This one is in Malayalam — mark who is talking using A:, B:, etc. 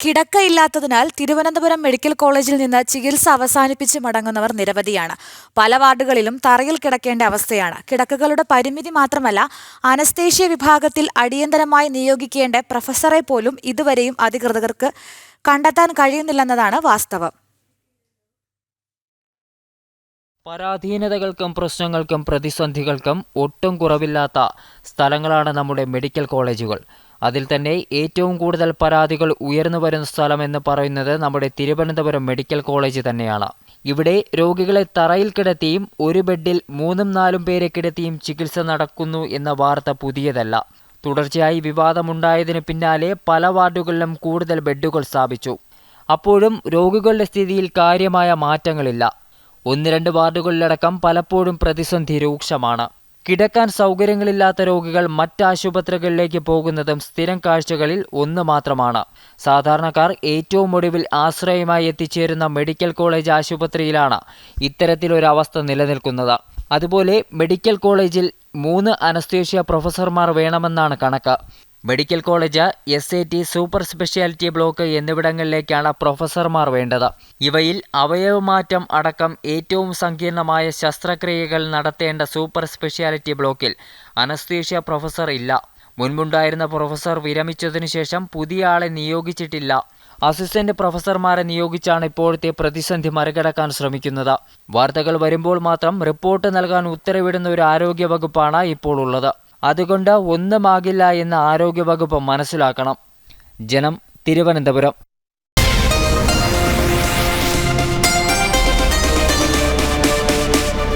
A: കിടക്കയില്ലാത്തതിനാൽ തിരുവനന്തപുരം മെഡിക്കൽ കോളേജിൽ നിന്ന് ചികിത്സ അവസാനിപ്പിച്ച് മടങ്ങുന്നവർ നിരവധിയാണ്. പല വാർഡുകളിലും തറയിൽ കിടക്കേണ്ട അവസ്ഥയാണ്. കിടക്കകളുടെ പരിമിതി മാത്രമല്ല അനസ്തേഷ്യ വിഭാഗത്തിൽ അടിയന്തരമായി നിയോഗിക്കേണ്ട പ്രൊഫസറെ പോലും ഇതുവരെയും അധികൃതർക്ക് കണ്ടെത്താൻ കഴിയുന്നില്ലെന്നതാണ് വാസ്തവം.
B: പരാധീനതകൾക്കും പ്രശ്നങ്ങൾക്കും പ്രതിസന്ധികൾക്കും ഒട്ടും കുറവില്ലാത്ത സ്ഥലങ്ങളാണ് നമ്മുടെ മെഡിക്കൽ കോളേജുകൾ. അതിൽ തന്നെ ഏറ്റവും കൂടുതൽ പരാതികൾ ഉയർന്നു വരുന്ന സ്ഥലം എന്ന് പറയുന്നത് നമ്മുടെ തിരുവനന്തപുരം മെഡിക്കൽ കോളേജ് തന്നെയാണ്. ഇവിടെ രോഗികളെ തറയിൽ കിടത്തിയും ഒരു ബെഡിൽ മൂന്നും നാലും പേരെ കിടത്തിയും ചികിത്സ നടക്കുന്നു എന്ന വാർത്ത പുതിയതല്ല. തുടർച്ചയായി വിവാദമുണ്ടായതിനു പിന്നാലെ പല വാർഡുകളിലും കൂടുതൽ ബെഡുകൾ സ്ഥാപിച്ചു. അപ്പോഴും രോഗികളുടെ സ്ഥിതിയിൽ കാര്യമായ മാറ്റങ്ങളില്ല. ഒന്ന് രണ്ട് വാർഡുകളിലടക്കം പലപ്പോഴും പ്രതിസന്ധി രൂക്ഷമാണ്. കിടക്കാൻ സൗകര്യങ്ങളില്ലാത്ത രോഗികൾ മറ്റാശുപത്രികളിലേക്ക് പോകുന്നതും സ്ഥിരം കാഴ്ചകളിൽ ഒന്ന് മാത്രമാണ്. സാധാരണക്കാർ ഏറ്റവും ഒടുവിൽ ആശ്രയമായി എത്തിച്ചേരുന്ന മെഡിക്കൽ കോളേജ് ആശുപത്രിയിലാണ് ഇത്തരത്തിലൊരവസ്ഥ നിലനിൽക്കുന്നത്. അതുപോലെ മെഡിക്കൽ കോളേജിൽ മൂന്ന് അനസ്തേഷ്യ പ്രൊഫസർമാർ വേണമെന്നാണ് കണക്ക്. Medical college S A T super speciality block എന്നിവിടങ്ങളിലേക്കാണ് പ്രൊഫസർമാർ വേണ്ടത്. ഇവയിൽ അവയവമാറ്റം അടക്കം ഏറ്റവും സങ്കീർണമായ ശസ്ത്രക്രിയകൾ നടത്തേണ്ട സൂപ്പർ സ്പെഷ്യാലിറ്റി ബ്ലോക്കിൽ അനസ്തീഷ്യ പ്രൊഫസർ ഇല്ല. മുൻപുണ്ടായിരുന്ന പ്രൊഫസർ വിരമിച്ചതിനു ശേഷം പുതിയ ആളെ നിയോഗിച്ചിട്ടില്ല. അസിസ്റ്റന്റ് പ്രൊഫസർമാരെ നിയോഗിച്ചാണ് ഇപ്പോഴത്തെ പ്രതിസന്ധി മറികടക്കാൻ ശ്രമിക്കുന്നത്. വാർത്തകൾ വരുമ്പോൾ മാത്രം റിപ്പോർട്ട് നൽകാൻ ഉത്തരവിടുന്ന ഒരു ആരോഗ്യ വകുപ്പാണ് ഇപ്പോൾ ഉള്ളത്. അതുകൊണ്ട് ഒന്നുമാകില്ല എന്ന് ആരോഗ്യവകുപ്പ് മനസ്സിലാക്കണം. ജനം തിരുവനന്തപുരം.